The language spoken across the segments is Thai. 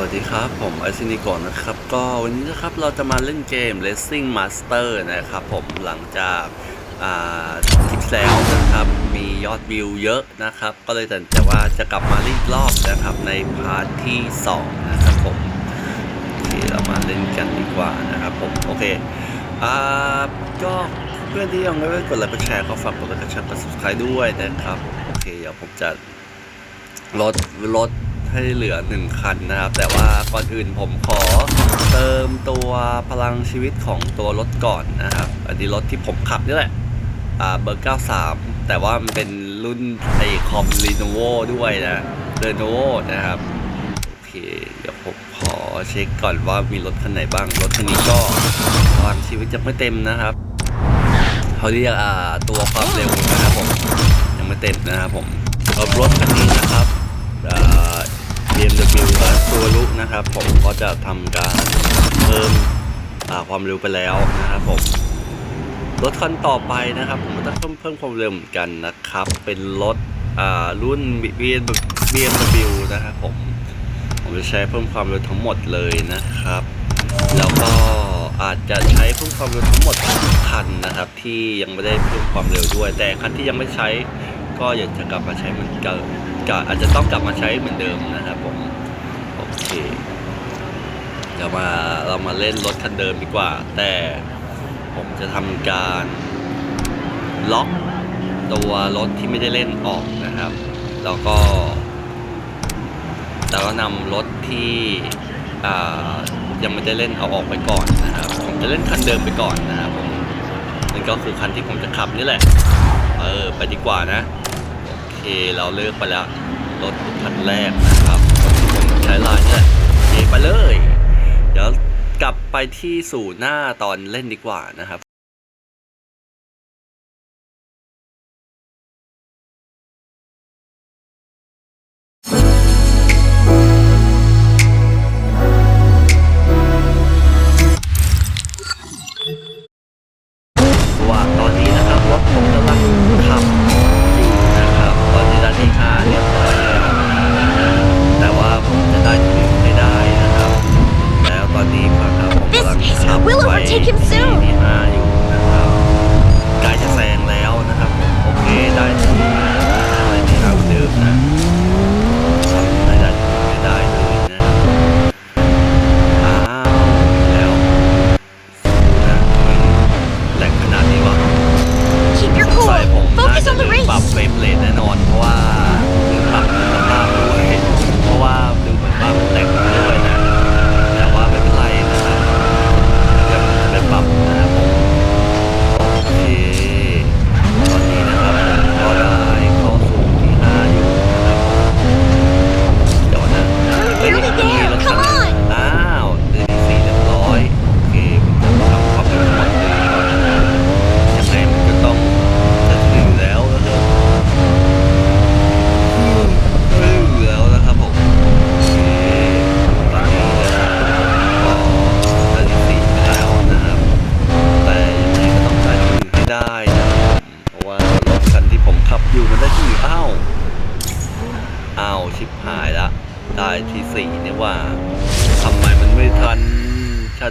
วัสดีครับ ผมไอซินิโกนะครับ ก็วันนี้นะครับเราจะมาเล่นเกม Racing Master นะครับผมหลังจากคลิปแล้วนะครับมียอดวิวเยอะนะครับ ก็เลยตัดสินใจว่าจะกลับมาลีกรอบนะครับในพาร์ทที่ 2 นะครับผมโอเคเรามาเล่นกันดีกว่านะครับผมโอเคอ่าก็เพื่อนที่ยังไม่ได้กดไลค์กดแชร์ก็ฝากกดไลค์กดแชร์กด subscribe ด้วยนะครับ โอเคเดี๋ยวผมจะลดลด ให้เหลือหนึ่งคันนะครับ แต่ว่าก่อนอื่นผมขอเติมตัวพลังชีวิตของตัวรถก่อนนะครับ อันนี้รถที่ผมขับนี่แหละอ่าเบอร์ 93 แต่ว่ามันเป็นรุ่นไอคอมรีโนโวด้วยนะเรโนโวนะครับ โอเค เดี๋ยวผมขอเช็คก่อนว่ามีรถคันไหนบ้าง รถคันนี้ก็พลังชีวิตจะไม่เต็มนะครับเขาเรียกอ่าตัวความเร็วนะครับผมยังไม่เต็มนะครับผมรถคันนี้ BMW ก็ตัวลุนะครับ ผมก็จะทำการเพิ่มความเร็วไปแล้วนะครับผมรถคันต่อไปนะครับ ผมจะเพิ่มเพิ่มความเร็วเหมือนกันนะครับ เป็นรถอ่ารุ่น BMW นะครับผมผมจะใช้เพิ่มความเร็วทั้งหมดเลยนะครับ แล้วก็อาจจะใช้เพิ่มความเร็วทั้งหมดทุกคันนะครับ ที่ยังไม่ได้เพิ่มความเร็วด้วย แต่คันที่ยังไม่ใช้ก็อยากจะกลับมาใช้เหมือนเดิม ก็อาจจะต้องกลับมาใช้เหมือนเดิมนะครับผม โอเคเดี๋ยวมาเรามาเล่นรถคันเดิมดีกว่า แต่ผมจะทำการล็อกตัวรถที่ไม่ได้เล่นออกนะครับ แล้วก็แล้วก็นำรถที่ยังไม่ได้เล่นเอาออกไปก่อนนะครับ ผมจะเล่นคันเดิมไปก่อนนะครับผมนั่นก็คือคันที่ผมจะขับนี่แหละ เออ ไปดีกว่านะ เคเราเลิกไปแล้วรถคันแรกนะครับผมใช้ลายนี่แหละโอเคไปเลย เดี๋ยวกลับไปที่สู่หน้าตอนเล่นดีกว่านะครับ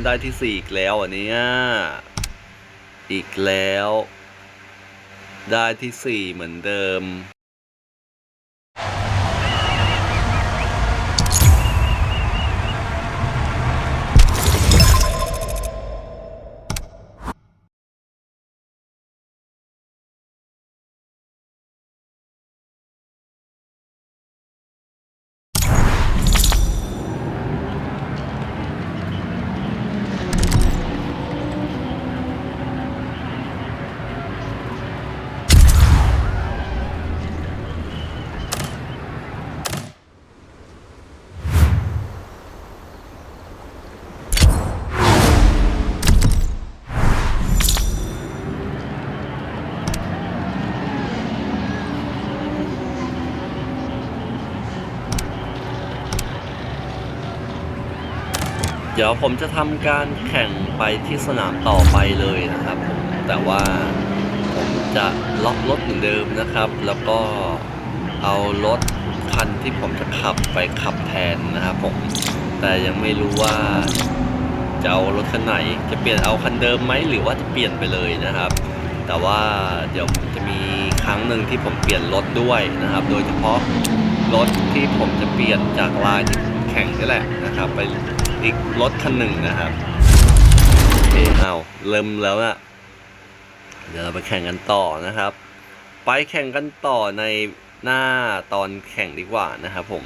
นได้ที่สี่อีกแล้วอันนี้อีกแล้ว ได้ที่สี่เหมือนเดิม ดี๋ยวผมจะทำการแข่งไปที่สนามต่อไปเลยนะครับ แต่ว่าผมจะล็อกรถเหมือนเดิมนะครับ แล้วก็เอารถคันที่ผมจะขับไปขับแทนนะครับผม แต่ยังไม่รู้ว่าจะเอารถคันไหน จะเปลี่ยนเอาคันเดิมไหมหรือว่าจะเปลี่ยนไปเลยนะครับ แต่ว่าเดี๋ยวจะมีครั้งหนึ่งที่ผมเปลี่ยนรถด้วยนะครับ โดยเฉพาะรถที่ผมจะเปลี่ยนจากลายที่แข่งนี่แหละนะครับ ไป อีกรถคันหนึ่งนะครับโอเคเอาเริ่มแล้วอะเดี๋ยวเราไปแข่งกันต่อนะครับ ไปแข่งกันต่อในหน้าตอนแข่งดีกว่านะครับผม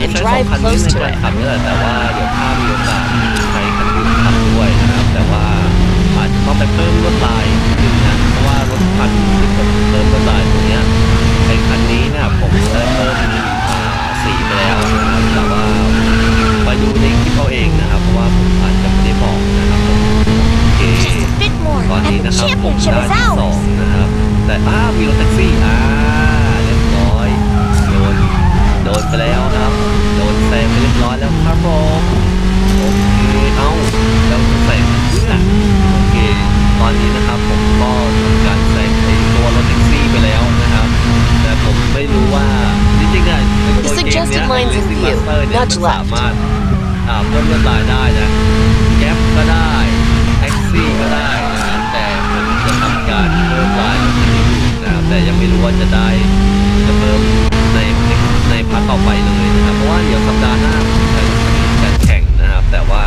ผม line จะใช้สองคันนี้ในการขับนี่แหละแต่ว่าเดี๋ยวถ้ามีโอกาส สามารถอ่าเพิ่มลวดลายได้นะแก๊ปก็ได้แท็กซี่ก็ได้นะครับแต่ผมจะทำการเพิ่มลายนะครับแต่ยังไม่รู้ว่าจะได้จะเพิ่มในในพาร์ทต่อไปเลยนะครับเพราะว่าเดี๋ยวสัปดาห์หน้าผมจะใช้รถคันนี้ในการแข่งนะครับ แต่ว่า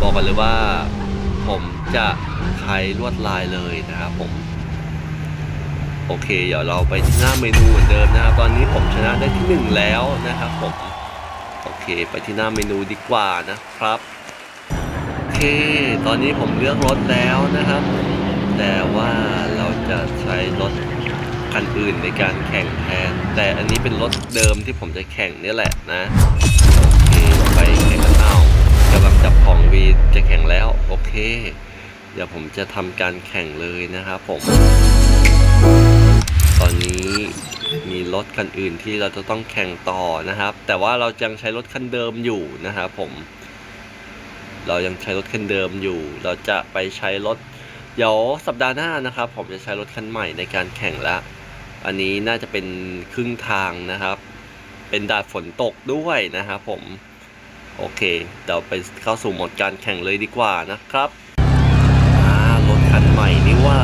บอกกันเลยว่าผมจะใช้ลวดลายเลยนะครับผมโอเค เดี๋ยวเราไปที่หน้าเมนูเหมือนเดิมนะครับ ตอนนี้ผมชนะได้ที่หนึ่งแล้วนะครับผม เค ไปที่หน้าเมนูดีกว่านะครับ โอเค ตอนนี้ผมเลือกรถแล้วนะครับ แต่ว่าเราจะใช้รถคันอื่นในการแข่งแทน แต่อันนี้เป็นรถเดิมที่ผมจะแข่งนี่แหละนะ โอเค ไปแข่งกันเอากำลังจับของวีจะแข่งแล้ว โอเค เดี๋ยวผมจะทำการแข่งเลยนะครับผม ตอนนี้ มีรถคันอื่นที่เราจะต้องแข่งต่อนะครับ แต่ว่าเรายังใช้รถคันเดิมอยู่นะครับผม เรายังใช้รถคันเดิมอยู่ เราจะไปใช้รถเดี๋ยวสัปดาห์หน้านะครับ ผมจะใช้รถคันใหม่ในการแข่งละอันนี้น่าจะเป็นครึ่งทางนะครับ เป็นดาดฝนตกด้วยนะครับผม โอเค เดี๋ยวไปเข้าสู่โหมดการแข่งเลยดีกว่านะครับรถคันใหม่นี่ว่า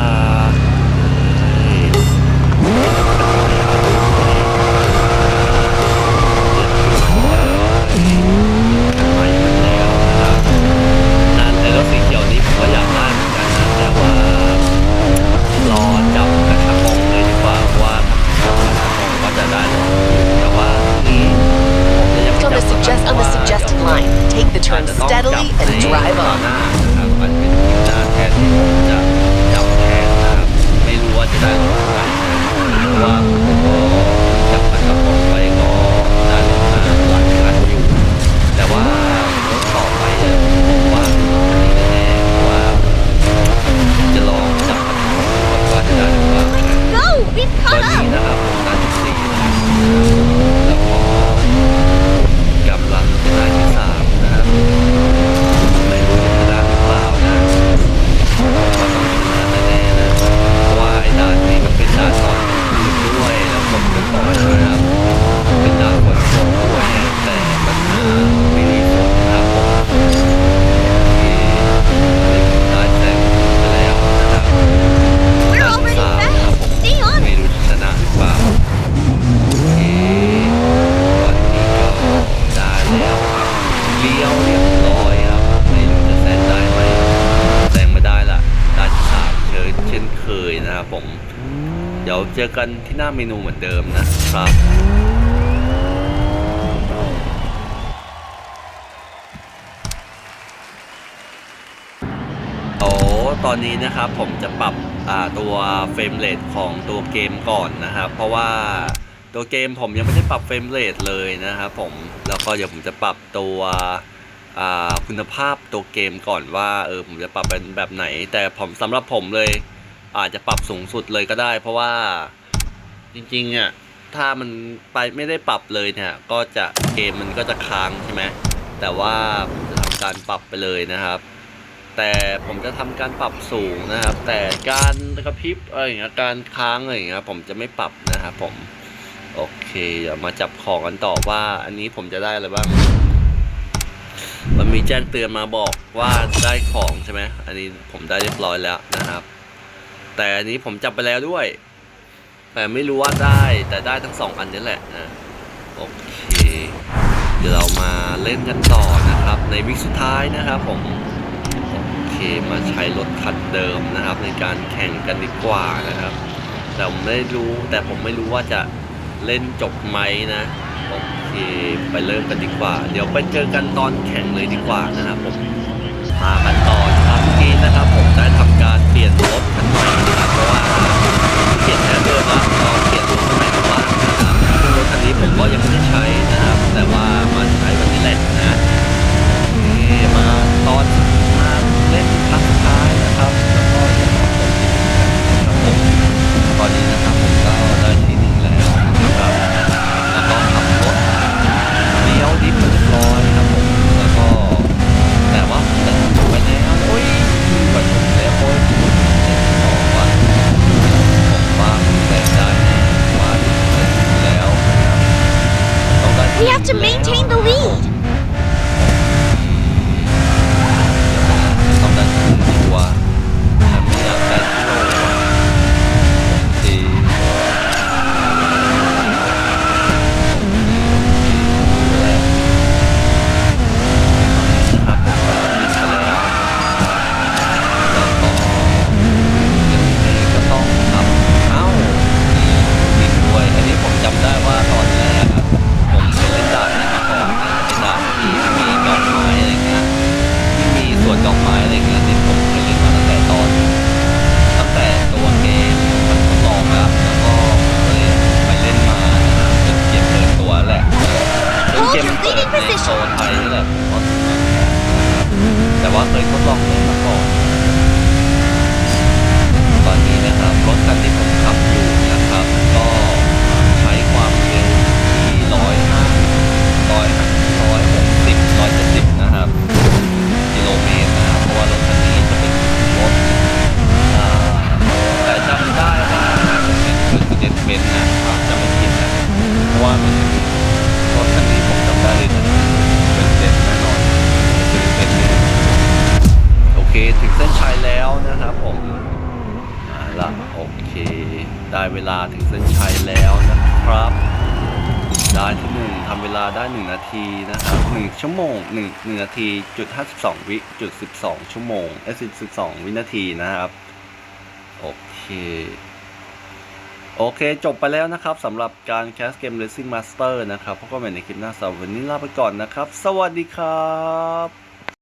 เฮ้ยคันใหม่มาแล้วนะครับนั่นไอ้รถสีเขียวนี้ผมก็อยากได้เหมือนกันนะแต่ว่ารอจับกระชับปองเลยดีกว่าว่าถ้าจับกระชับปองก็จะได้รถอยู่แต่ว่าทีนี้ผมจะยังไม่ On จั the บ suggest on the suggested line. Take the อาจ turn จะต้องจับ steadily ใน and drive ต่อ on. หน้านะครับอาจจะเป็นทีมหน้าแทนที่ผมจะจับแทนนะี๋ยวเจอกันที่หน้าเมนูเหมือนเดิมนะครับโอ้ตอนนี้นะครับผมจะปรับตัวเฟรมเรทของตัวเกมก่อนนะครับ เพราะว่าตัวเกมผมยังไม่ได้ปรับเฟรมเรทเลยนะครับผมแล้วก็เดี๋ยวผมจะปรับตัวคุณภาพตัวเกมก่อนว่าเออผมจะปรับเป็นแบบไหน แต่ผมสำหรับผมเลย อาจจะปรับสูงสุดเลยก็ได้ เพราะว่าจริงๆอะถ้ามันไปไม่ได้ปรับเลยเนี่ยก็จะเกมมันก็จะค้างใช่ไหมแต่ว่าผมจะทำการปรับไปเลยนะครับ แต่ผมจะทำการปรับสูงนะครับ แต่การกระพริบอะไรอย่างเงี้ยการค้างอะไรอย่างเงี้ยผมจะไม่ปรับนะครับผมโอเคเดี๋ยวมาจับของกันต่อว่า อันนี้ผมจะได้อะไรบ้างมันมีแจ้งเตือนมาบอกว่าได้ของใช่ไหมอันนี้ผมได้เรียบร้อยแล้วนะครับ แต่อันนี้ผมจับไปแล้วด้วย แต่ไม่รู้ว่าได้แต่ได้ทั้งสองอันนี้แหละนะโอเค เดี๋ยวเรามาเล่นกันต่อนะครับ ในวิกสุดท้ายนะครับผมโอเคมาใช้รถคันเดิมนะครับ ในการแข่งกันดีกว่านะครับ แต่ผมไม่รู้แต่ผมไม่รู้ว่าจะเล่นจบไหมนะโอเคไปเริ่มกันดีกว่า เดี๋ยวไปเจอกันตอนแข่งเลยดีกว่านะครับผมมากันต่อนะครับเมื่อกี้นะครับ ผมได้ทำการเปลี่ยนรถคันใหม่ รับเพราะว่าเปลี่ยนแค่เดิมแล้วเราเปลี่ยนรถคันใหม่มาบ้างนะครับซึ่งรถคันนี้ผมก็ยังไม่ได้ใช้นะครับ แต่ว่ามาใช้วันนี้แหละนะที่มาตอนมาเล่นครั้งสุดท้ายนะครับ ได้เวลาถึงเส้นชัยแล้วนะครับด้ที่หนึ่งทำเวลาได้หนึ่งนาทีนะครับหนึ่งชั่วโมงหนึ่งหนึ่งนาทีจุดห้าสิบสองวิจุดสิบสองชั่วโมงเอ้สิบสิบสองวินาทีนะครับ โอเคโอเค จบไปแล้วนะครับสำหรับการแคสเกม Racing Master นะครับพบกันใหม่ในคลิปหน้าสำหรับวันนี้ลาไปก่อนนะครับ สวัสดีครับ